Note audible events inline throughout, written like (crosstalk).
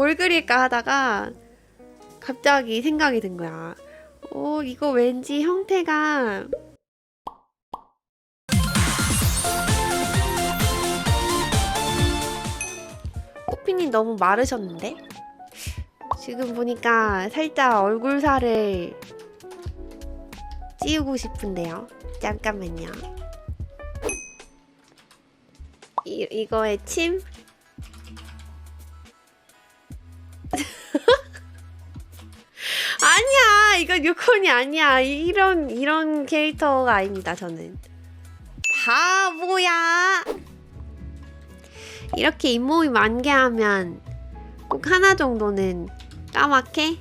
뭘 그릴까 하다가 갑자기 생각이 든 거야. 어, 이거 왠지 형태가 코피님 너무 마르셨는데? 지금 보니까 살짝 얼굴살을 찌우고 싶은데요. 잠깐만요. 이, 이거에 침? 이건 유콘이 아니야. 이런, 이런 캐릭터가 아닙니다, 저는. 바보야! 이렇게 잇몸이 만개 하면 꼭 하나 정도는 까맣게?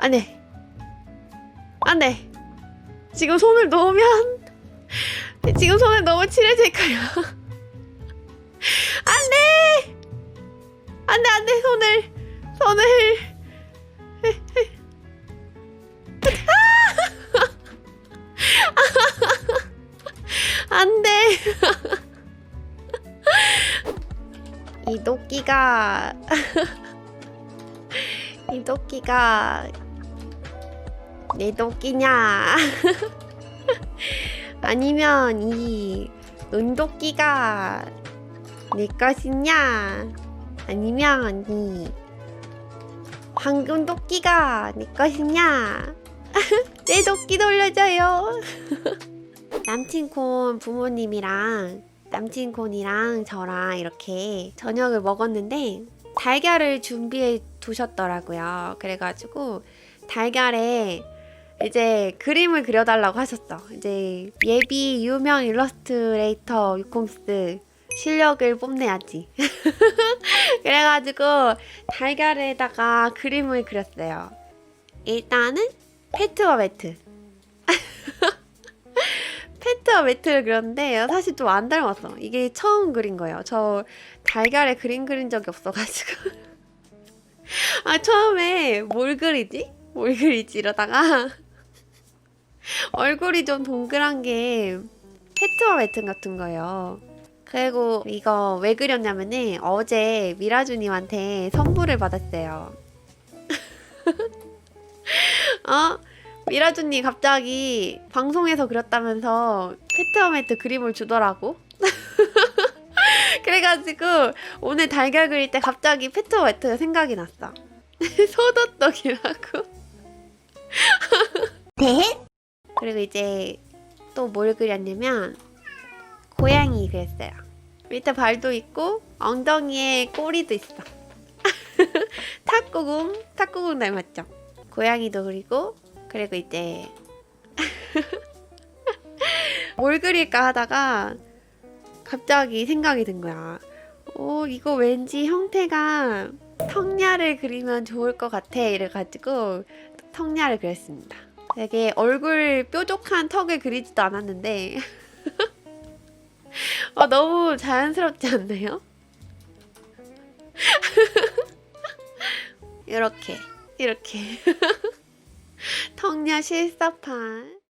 안 돼. 안 돼. 지금 손을 놓으면 (laughs) 지금 손을 너무 칠해질 거야. (laughs) 안 돼. 안 돼, 안 돼. 손을 손을 도끼가 (laughs) 이 도끼가 내 도끼냐? (laughs) 아니면 이 은도끼가 내 것이냐? 아니면 이 황금 도끼가 내 것이냐? (laughs) 내 도끼 돌려줘요. 남친콘 부모님이랑 남친콘이랑 저랑 이렇게 저녁을 먹었는데 달걀을 준비해 두셨더라고요. 그래가지고 달걀에 이제 그림을 그려달라고 하셨어. 이제 예비 유명 일러스트레이터 유콩스 실력을 뽐내야지. (laughs) 그래가지고 달걀에다가 그림을 그렸어요. 일단은 페트와 매트. 페트와 매트를 그렸는데 사실 좀 안 닮았어. 이게 처음 그린 거예요. 저 달걀에 그림 그린 적이 없어가지고. (laughs) 아 처음에 뭘 그리지? 뭘 그리지 이러다가 (laughs) 얼굴이 좀 동그란 게 페트와 매트 같은 거예요. 그리고 이거 왜 그렸냐면은 어제 미라주님한테 선물을 받았어요. (laughs) 어? 미라주님 갑자기 방송에서 그렸다면서 페트와 매트 그림을 주더라고. (laughs) 그래가지고 오늘 달걀 그릴 때 갑자기 페트와 매트가 생각이 났어. (laughs) 소도떡이라고. (laughs) 네? 그리고 이제 또 뭘 그렸냐면 고양이 그렸어요. 밑에 발도 있고 엉덩이에 꼬리도 있어. 탁구공, 탁구공 닮았죠? 고양이도 그리고 그리고 이제 뭘 그릴까 하다가 갑자기 생각이 든 거야. 어, 이거 왠지 형태가 턱냐를 그리면 좋을 것 같아. 이래가지고 턱냐를 그렸습니다. 되게 얼굴 뾰족한 턱을 그리지도 않았는데 (laughs) 어, 너무 자연스럽지 않나요? (laughs) 이렇게 이렇게 (laughs) 턱냐 실사판